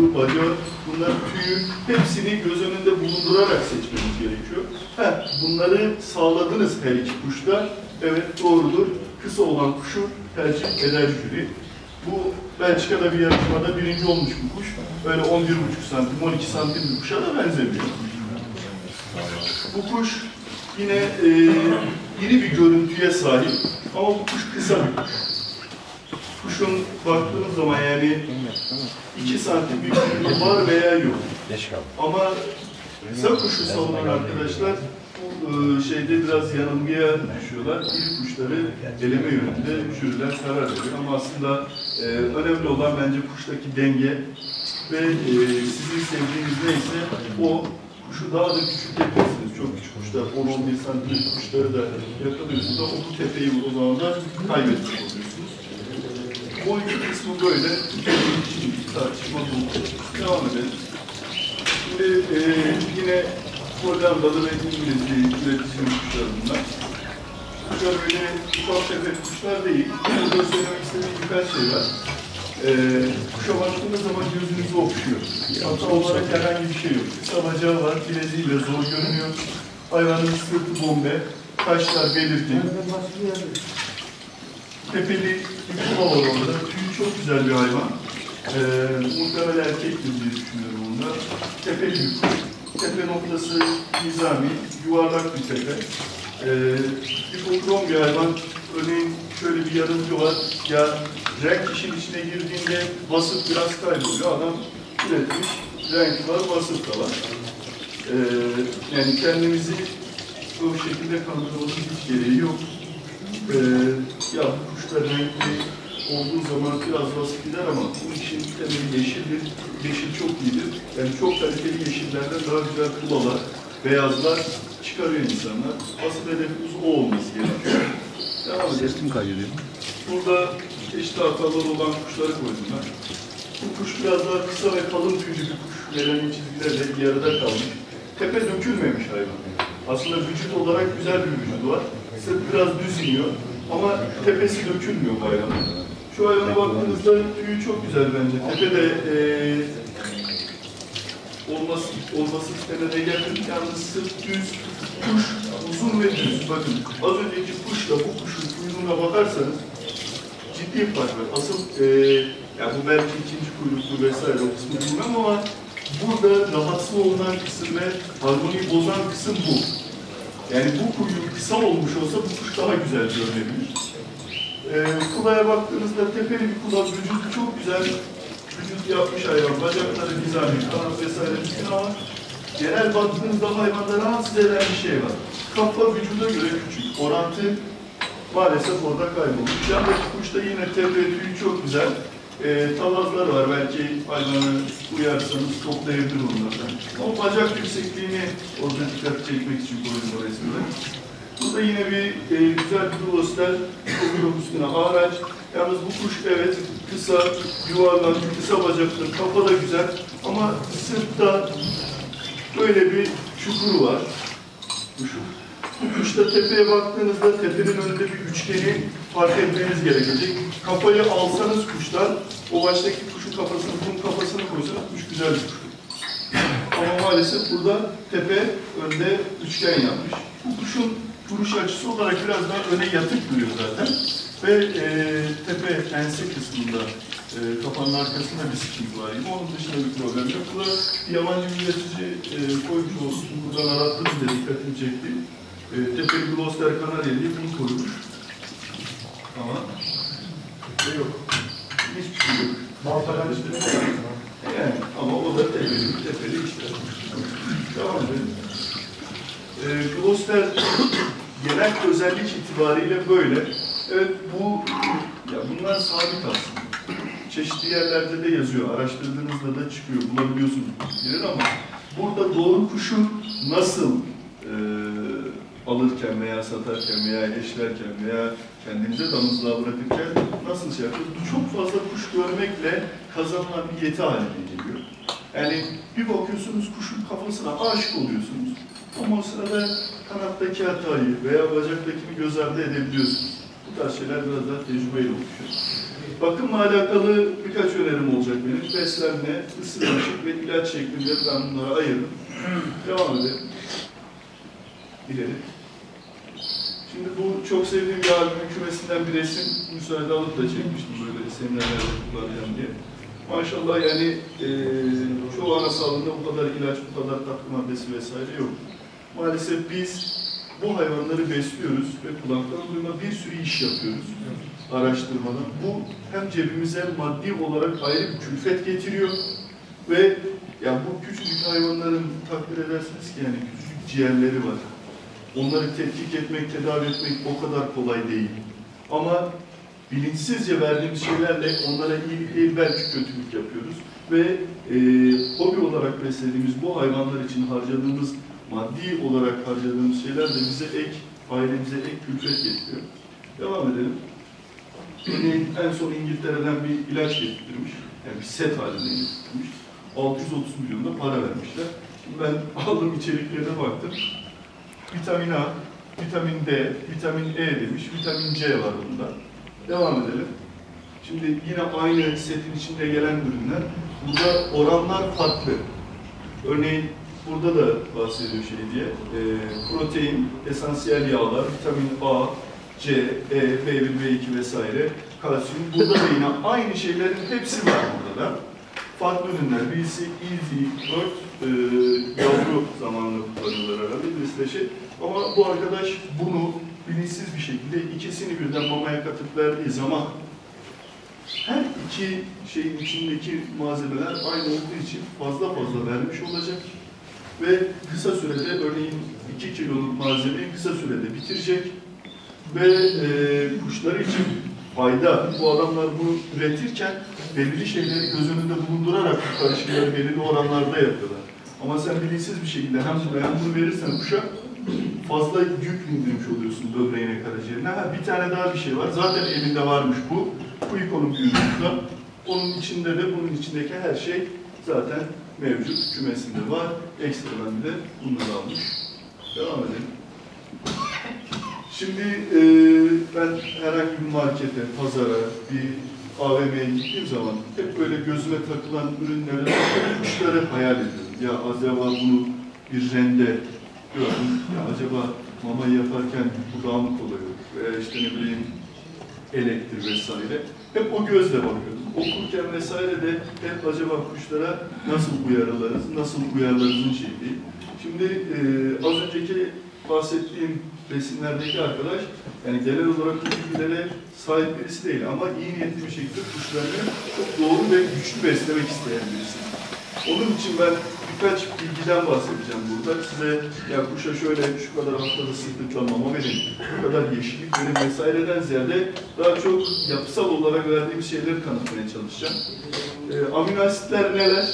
kuyruğu, bacağı, bunlar tüyü, hepsini göz önünde bulundurarak seçmemiz gerekiyor. Heh, bunları sağladınız her iki kuşta. Evet doğrudur. Kısa olan kuşu tercih eder jüri. Bu Belçika'da bir yarışmada birinci olmuş bu kuş. Öyle 11,5 santim, 12 santim bir kuşa da benzemiyor. Bu kuş yine e, iri bir görüntüye sahip ama bu kuş kısa bir kuş. Kuşun baktığınız zaman yani 2 santim büyüklüğünde var veya yok. Ama kısa kuşu savunan arkadaşlar e, şeyde biraz yanılgıya düşüyorlar. İri kuşları eleme yönünde jüriler karar veriyor. Ama aslında e, önemli olan bence kuştaki denge ve e, sizin sevdiğiniz neyse o kuşu daha da küçük yapıyorsunuz. Çok küçük kuşlar, 10-11 santim kuşları da yakalıyorsunuz. Ama bu tepeyi o zaman da kaybetmiş oluyorsunuz. Bu iki kısmı böyle. Tartışma bu. Devam edelim. Şimdi e, yine Hollandalı ve İngiliz bir üretici kuşlar bunlar. Kuşlar böyle ufak tefek kuşlar değil. Burada söylemek istediğim birkaç şey var. E, kuşa baktığınız zaman gözünüzü okşuyor. Hata olarak herhangi bir şey yok. Kısa bacağı var, bileziğiyle zor görünüyor. Hayvanın sırtı bombe, kaşlar belirgin. Tepeli orada. Tüyü çok güzel bir hayvan. Ee, muhtemelen erkektir diye düşünüyorum onda. Tepeli kuş. Tepe noktası nizami, yuvarlak bir tepe. Ee, hipokrom bir hayvan. Örneğin şöyle bir yarıncı var. Ya renk işin içine girdiğinde vasıf biraz kayboluyor. Adam üretmiş, renk var, vasıf da var. Ee, yani kendimizi bu şekilde kandırmamızın hiç gereği yok. Ee, ya kuşlar renkli olduğu zaman biraz basit gider ama bu işin temeli yeşildir. Yeşil çok iyidir. Yani çok kaliteli yeşillerden daha güzel kulalar, beyazlar çıkarıyor insanlar. Asıl hedefimiz o olması gerekiyor. Devam edelim. Kim kaydediyor? Burada çeşitli hatalar olan kuşları koydum ben. Bu kuş biraz daha kısa ve kalın tüylü bir kuş. Melanin çizgilerle yarıda kalmış. Tepe dökülmemiş hayvan. Aslında vücut olarak güzel bir vücudu var. Sırt biraz düz iniyor ama tepesi dökülmüyor bu hayvanın. Şu hayvana baktığınızda tüyü çok güzel bence. Tepe de eee olması, olması istenene yakın. Yalnız sırt düz, kuş uzun ve düz. Bakın az önceki kuşla bu kuşun kuyruğuna bakarsanız ciddi bir fark var. Asıl eee yani bu belki ikinci kuyruklu vesaire o kısmı bilmem ama burada rahatsız olunan kısım ve harmoniyi bozan kısım bu. Yani bu kuyruk kısa olmuş olsa bu kuş daha güzel görünebilir. Ee, kulaya baktığınızda tepeli bir kula, vücudu çok güzel vücut yapmış hayvan, bacakları nizami, kanat vesaire bütün ama genel baktığınızda hayvanda rahatsız eden bir şey var. Kafa vücuda göre küçük, orantı maalesef orada kaybolmuş. Yandaki kuşta yine tepe tüyü çok güzel. Ee, talazlar var, belki hayvanı uyarsanız toplayabilir onlardan. Ama bacak yüksekliğini orada dikkat çekmek için koydum o resmini. Burada yine bir e, güzel bir glostel, çok üstüne araç. Yalnız bu kuş evet kısa, yuvarlak, kısa bacaklı, kafa da güzel ama sırtta böyle bir çukuru var. Kuşun. Kuşta tepeye baktığınızda tepenin önünde bir üçgeni fark etmeniz gerekecek. Kafayı alsanız kuştan, o baştaki kuşun kafasını, bunun kafasını koysanız kuş güzel bir kuş. Ama maalesef burada tepe önde üçgen yapmış. Bu kuşun duruş açısı olarak biraz daha öne yatık duruyor zaten. Ve e, tepe ense kısmında e, kafanın arkasında bir sıkıntı var gibi. Onun dışında bir problem yok. Bu da yabancı bir üretici e, koymuş olsun. Buradan arattığım da dikkatimi çekti. E, tepeli Gloucester Kanarya diye bunu koymuş. Ama şey yok. Hiçbir şey yok. Baltadan işte. Yani ama o da tepeli, tepeli işte. Devam edelim. E, Gloucester genel özellik itibariyle böyle. Evet bu, ya bunlar sabit aslında. Çeşitli yerlerde de yazıyor, araştırdığınızda da çıkıyor, bulabiliyorsunuz bilgileri ama burada doğru kuşu nasıl alırken veya satarken veya eşlerken veya kendinize damızlığa bırakırken nasıl şey yapıyorsunuz? Çok fazla kuş görmekle kazanılan bir yeti haline geliyor. Yani bir bakıyorsunuz kuşun kafasına aşık oluyorsunuz. Ama o sırada kanattaki hatayı veya bacaktakini göz ardı edebiliyorsunuz. Bu tarz şeyler biraz daha tecrübeyle oluşuyor. bakımla alakalı birkaç önerim olacak benim. Beslenme, ısı ve ilaç şeklinde ben bunları ayırdım. Devam edelim. İleri. Şimdi bu çok sevdiğim bir abimin kümesinden bir resim müsaade alıp da çekmiştim böyle seminerlerde kullanacağım diye. Maşallah yani e, çoğu ana sağlığında bu kadar ilaç, bu kadar katkı maddesi vesaire yok. Maalesef biz bu hayvanları besliyoruz ve kulaktan duyma bir sürü iş yapıyoruz araştırmadan. Bu hem cebimize maddi olarak ayrı bir külfet getiriyor ve ya bu küçücük hayvanların takdir edersiniz ki yani küçücük ciğerleri var. Onları tetkik etmek, tedavi etmek o kadar kolay değil. Ama bilinçsizce verdiğimiz şeylerle onlara iyilik değil belki kötülük yapıyoruz. Ve e, hobi olarak beslediğimiz bu hayvanlar için harcadığımız, maddi olarak harcadığımız şeyler de bize ek, ailemize ek külfet getiriyor. Devam edelim. En son İngiltere'den bir ilaç getirmiş. Yani bir set halinde getirmiş. 630 milyon da para vermişler. Ben aldım içeriklerine baktım. Vitamin A, vitamin D, vitamin E demiş, vitamin C var bunda. Devam edelim. Şimdi yine aynı setin içinde gelen ürünler. Burada oranlar farklı. Örneğin burada da bahsediyor şey diye. E, protein, esansiyel yağlar, vitamin A, C, E, B1, B2 vesaire, kalsiyum. Burada da yine aynı şeylerin hepsi var burada da. Farklı ürünler. Birisi Easy Bird, e, yavru zamanında kullanıyorlar herhalde. Birisi şey. Ama bu arkadaş bunu bilinçsiz bir şekilde ikisini birden mamaya katıp verdiği zaman her iki şeyin içindeki malzemeler aynı olduğu için fazla fazla vermiş olacak ve kısa sürede örneğin 2 kiloluk malzemeyi kısa sürede bitirecek ve e, kuşları için fayda. Bu adamlar bunu üretirken belirli şeyleri göz önünde bulundurarak bu karışımları belirli oranlarda yapıyorlar. Ama sen bilinçsiz bir şekilde hem bunu hem bunu verirsen kuşa fazla yük indirmiş oluyorsun böbreğine, karaciğerine. Ha, bir tane daha bir şey var. Zaten elinde varmış bu. Bu ikonun büyüklüğünde. Onun içinde de bunun içindeki her şey zaten mevcut. Kümesinde var. Ekstradan bir de bunları almış. Devam edelim. Şimdi e, ben herhangi bir markete, pazara, bir AVM'ye gittiğim zaman hep böyle gözüme takılan ürünleri, kuşları hayal ediyorum. Ya acaba bunu bir rende gördüm. Ya acaba mamayı yaparken mı kolay olur? Veya işte ne bileyim elektrik vesaire. Hep o gözle bakıyordum. Okurken vesaire de hep acaba kuşlara nasıl uyarılarız, nasıl uyarlarızın şeyi. Şimdi e, az önceki bahsettiğim resimlerdeki arkadaş yani genel olarak bu bilgilere sahip birisi değil ama iyi niyetli bir şekilde kuşlarını çok doğru ve güçlü beslemek isteyen birisi. Onun için ben birkaç bilgiden bahsedeceğim burada. Size ya kuşa şöyle şu kadar haftada sıklıkla mama verin, bu kadar yeşillik verin vesaireden ziyade daha çok yapısal olarak verdiğimiz şeyleri kanıtlamaya çalışacağım. Ee, amino asitler neler?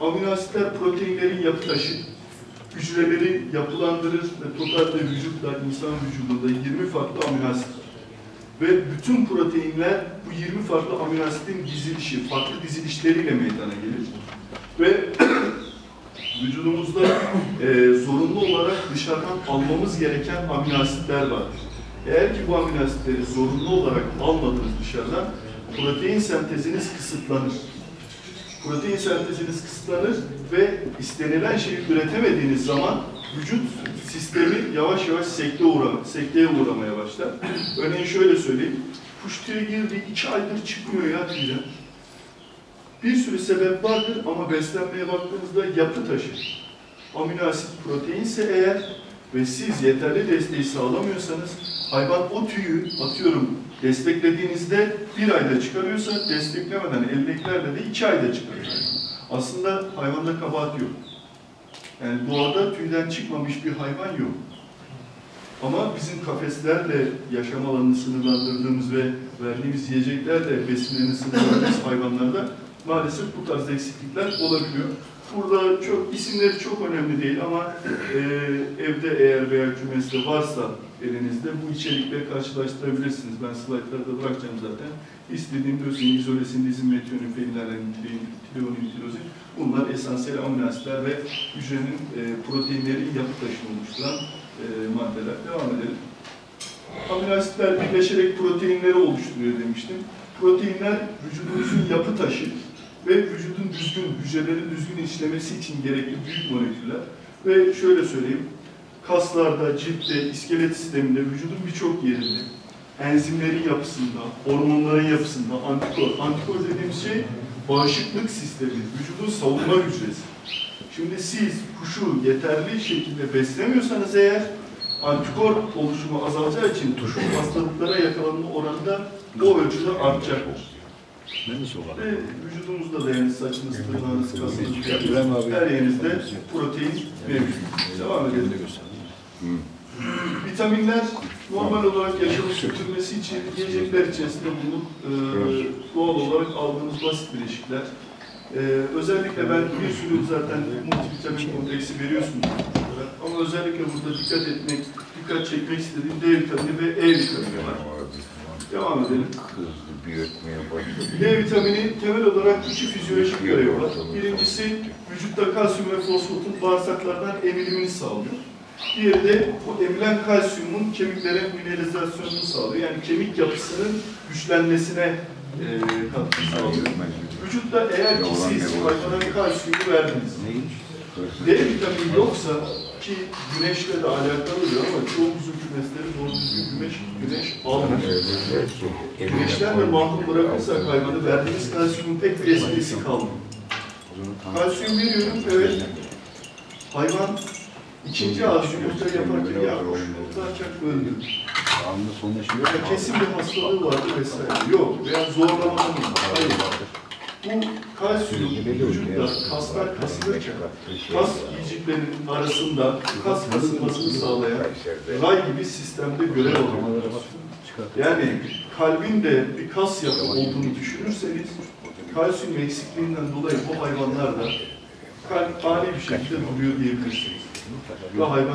Amino asitler proteinlerin yapı taşı hücreleri yapılandırır ve totalde vücutta, insan vücudunda 20 farklı amino asit var. Ve bütün proteinler bu 20 farklı amino asitin dizilişi, farklı dizilişleriyle meydana gelir. Ve vücudumuzda e, zorunlu olarak dışarıdan almamız gereken amino asitler vardır. Eğer ki bu amino asitleri zorunlu olarak almadınız dışarıdan, protein senteziniz kısıtlanır protein senteziniz kısıtlanır ve istenilen şeyi üretemediğiniz zaman vücut sistemi yavaş yavaş sekte uğra, sekteye uğramaya başlar. Örneğin şöyle söyleyeyim. Kuş tüye girdi, iki aydır çıkmıyor ya tüyden. Bir sürü sebep vardır ama beslenmeye baktığınızda yapı taşı. Amino asit proteinse eğer ve siz yeterli desteği sağlamıyorsanız hayvan o tüyü atıyorum desteklediğinizde bir ayda çıkarıyorsa desteklemeden eldekilerle de iki ayda çıkarıyor. Aslında hayvanda kabahat yok. Yani doğada tüyden çıkmamış bir hayvan yok. Ama bizim kafeslerle yaşam alanını sınırlandırdığımız ve verdiğimiz yiyeceklerle besinlerini sınırlandırdığımız hayvanlarda maalesef bu tarz eksiklikler olabiliyor. Burada çok isimleri çok önemli değil ama e, evde eğer veya kümeste varsa elinizde bu içerikleri karşılaştırabilirsiniz. Ben slaytlarda bırakacağım zaten. İstediğim dösin, izolesin, dizin, metionin, fenillerin, tileonin, tirozin. Bunlar esansiyel amino asitler ve hücrenin e, proteinlerin yapı taşını oluşturan e, maddeler. Devam edelim. Amino asitler birleşerek proteinleri oluşturuyor demiştim. Proteinler vücudumuzun yapı taşı ve vücudun düzgün, hücrelerin düzgün işlemesi için gerekli büyük moleküller. Ve şöyle söyleyeyim, kaslarda, ciltte, iskelet sisteminde, vücudun birçok yerinde, enzimlerin yapısında, hormonların yapısında, antikor. Antikor dediğimiz şey bağışıklık sistemi, vücudun savunma hücresi. Şimdi siz kuşu yeterli şekilde beslemiyorsanız eğer antikor oluşumu azalacağı için kuşun hastalıklara yakalanma oranı da o ölçüde artacak. Ve vücudumuzda da yani saçınız, tırnağınız, kasınız, her yerinizde protein mevcut. Devam edelim. Vitaminler normal olarak yaşamı sürdürmesi için yiyecekler içerisinde bulunup e, doğal olarak aldığımız basit bileşikler. E, özellikle ben bir sürü zaten multivitamin kompleksi veriyorsunuz. Ama özellikle burada dikkat etmek, dikkat çekmek istediğim D vitamini ve E vitamini var. Devam edelim. Hızlı büyütmeye başladı. D vitamini temel olarak iki fizyolojik görevi var. Birincisi vücutta kalsiyum ve fosfatın bağırsaklardan emilimini sağlıyor. Diğeri de bu emilen kalsiyumun kemiklere mineralizasyonunu sağlıyor. Yani kemik yapısının güçlenmesine e, katkı sağlıyor. Vücutta eğer ki siz hayvana kalsiyumu verdiniz? D vitamini yoksa ki güneşle de alakalı oluyor ama çoğu kuzu kümesleri doğru düzgün güneş, güneş almıyor. Güneşten de mahrum bırakırsak hayvanı verdiğimiz kalsiyumun pek bir esprisi kalmıyor. Kalsiyum veriyorum, evet. Hayvan ikinci ağız yumurta yaparken ya yumurta açacak öldü. Konuşuyor. Ya kesin bir hastalığı vardı vesaire. Yok veya zorlamadan kalsiyum vücutta kaslar kasılırken kas yiyeceklerin arasında kas kasılmasını sağlayan ray gibi sistemde görev alıyor. Yani kalbin de bir kas yapı olduğunu düşünürseniz kalsiyum eksikliğinden dolayı bu hayvanlar da kalp ani bir şekilde duruyor diyebilirsiniz. Ve hayvan